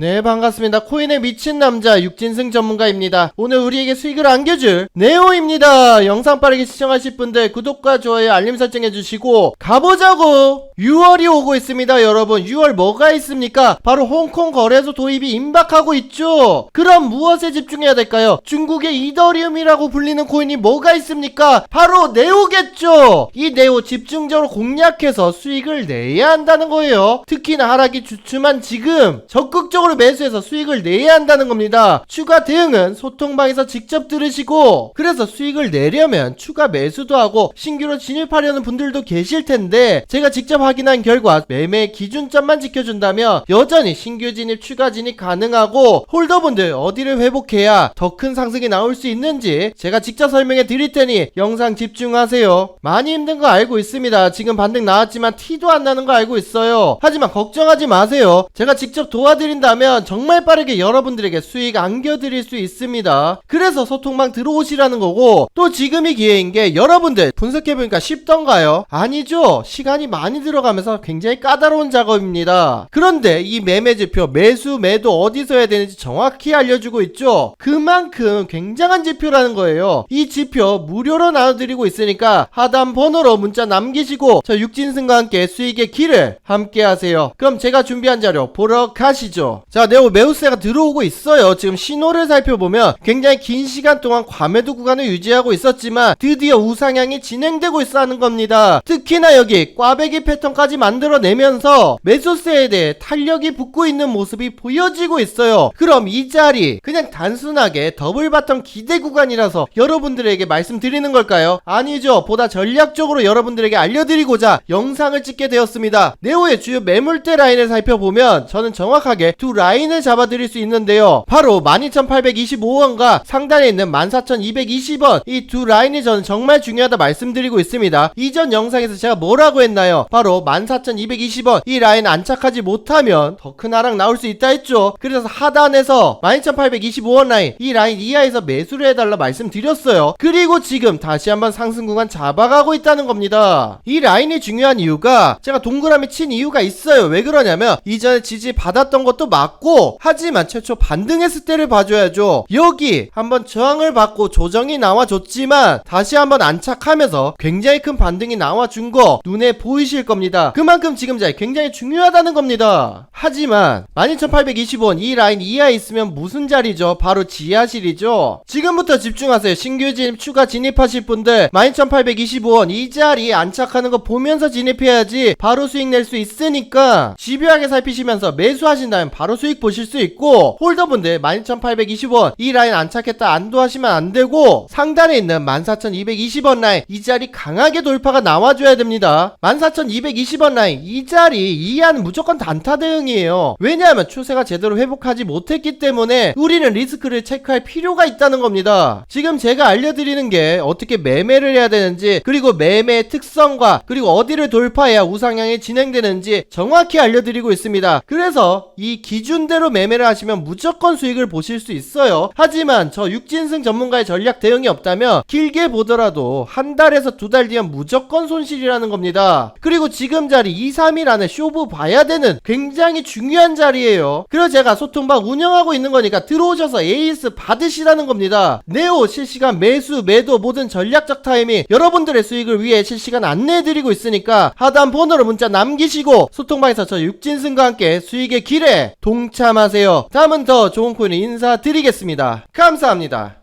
네, 반갑습니다. 코인에 미친 남자 육진승 전문가입니다. 오늘 우리에게 수익을 안겨줄 네오입니다. 영상 빠르게 시청하실 분들 구독과 좋아요, 알림 설정 해주시고 가보자고! 6월이 오고 있습니다, 여러분. 6월 뭐가 있습니까? 바로 홍콩 거래소 도입이 임박하고 있죠. 그럼 무엇에 집중해야 될까요? 중국의 이더리움이라고 불리는 코인이 뭐가 있습니까? 바로 네오겠죠. 이 네오 집중적으로 공략해서 수익을 내야 한다는 거예요. 특히나 하락이 주춤한 지금 적극적으로 매수해서 수익을 내야 한다는 겁니다. 추가 대응은 소통방에서 직접 들으시고 그래서 수익을 내려면 추가 매수도 하고 신규로 진입하려는 분들도 계실 텐데 제가 직접 확인한 결과 매매 기준점만 지켜준다면 여전히 신규 진입 추가 진입 가능하고 홀더분들 어디를 회복해야 더 큰 상승이 나올 수 있는지 제가 직접 설명해 드릴 테니 영상 집중하세요. 많이 힘든 거 알고 있습니다. 지금 반등 나왔지만 티도 안 나는 거 알고 있어요. 하지만 걱정하지 마세요. 제가 직접 도와드린다면 정말 빠르게 여러분들에게 수익 안겨드릴 수 있습니다. 그래서 소통방 들어오시라는 거고 또 지금이 기회인 게 여러분들 분석해보니까 쉽던가요? 아니죠. 시간이 많이 들어가면서 굉장히 까다로운 작업입니다. 그런데 이 매매 지표 매수 매도 어디서 해야 되는지 정확히 알려주고 있죠. 그만큼 굉장한 지표라는 거예요. 이 지표 무료로 나눠드리고 있으니까 하단 번호로 문자 남기시고 저 육진승과 함께 수익의 길을 함께 하세요. 그럼 제가 준비한 자료 보러 가시죠. 자, 네오 매우세가 들어오고 있어요. 지금 신호를 살펴보면 굉장히 긴 시간 동안 과매도 구간을 유지하고 있었지만 드디어 우상향이 진행되고 있어 하는 겁니다. 특히나 여기 꽈배기 패턴까지 만들어내면서 매수세에 대해 탄력이 붙고 있는 모습이 보여지고 있어요. 그럼 이 자리 그냥 단순하게 더블 바텀 기대 구간이라서 여러분들에게 말씀드리는 걸까요? 아니죠. 보다 전략적으로 여러분들에게 알려드리고자 영상을 찍게 되었습니다. 네오의 주요 매물대 라인을 살펴보면 저는 정확하게 두 라인을 잡아드릴 수 있는데요. 바로 12,825원과 상단에 있는 14,220원 이 두 라인이 저는 정말 중요하다 말씀드리고 있습니다. 이전 영상에서 제가 뭐라고 했나요? 바로 14,220원 이 라인 안착하지 못하면 더 큰 하락 나올 수 있다 했죠. 그래서 하단에서 12,825원 라인 이 라인 이하에서 매수를 해달라 말씀드렸어요. 그리고 지금 다시 한번 상승 구간 잡아가고 있다는 겁니다. 이 라인이 중요한 이유가 제가 동그라미 친 이유가 있어요. 왜 그러냐면 이전에 지지 받았던 것도 맞고 하지만 최초 반등했을 때를 봐줘야죠. 여기 한번 저항을 받고 조정이 나와줬지만 다시 한번 안착하면서 굉장히 큰 반등이 나와준 거 눈에 보이실 겁니다. 그만큼 지금 자리 굉장히 중요하다는 겁니다. 하지만 12,820원 이 라인 이하에 있으면 무슨 자리죠? 바로 지하실이죠. 지금부터 집중하세요. 신규 진입 추가 진입하실 분들 12,825원 이 자리에 안착하는 거 보면서 진입해야지 바로 수익 낼 수 있으니까 집요하게 살피시면서 매수하신다면 바로 수익 보실 수 있고 홀더분들 12,820원 이 라인 안착했다 안도하시면 안 되고 상단에 있는 14,220원 라인 이 자리 강하게 돌파가 나와줘야 됩니다. 14,220원 라인 이 자리 이하는 무조건 단타 대응이에요. 왜냐하면 추세가 제대로 회복하지 못했기 때문에 우리는 리스크를 체크할 필요가 있다는 겁니다. 지금 제가 알려드리는 게 어떻게 매매를 해야 되는지 그리고 매매의 특성과 그리고 어디를 돌파해야 우상향이 진행되는지 정확히 알려드리고 있습니다. 그래서 이 기 준대로 매매를 하시면 무조건 수익을 보실 수 있어요. 하지만 저 육진승 전문가의 전략 대응이 없다면 길게 보더라도 한 달에서 두 달 뒤면 무조건 손실이라는 겁니다. 그리고 지금 자리 2, 3일 안에 쇼부 봐야 되는 굉장히 중요한 자리예요. 그래서 제가 소통방 운영하고 있는 거니까 들어오셔서 에이스 받으시라는 겁니다. 네오 실시간 매수, 매도 모든 전략적 타이밍 여러분들의 수익을 위해 실시간 안내해드리고 있으니까 하단 번호로 문자 남기시고 소통방에서 저 육진승과 함께 수익의 길에 동참하세요. 다음은 더 좋은 코인을 인사드리겠습니다. 감사합니다.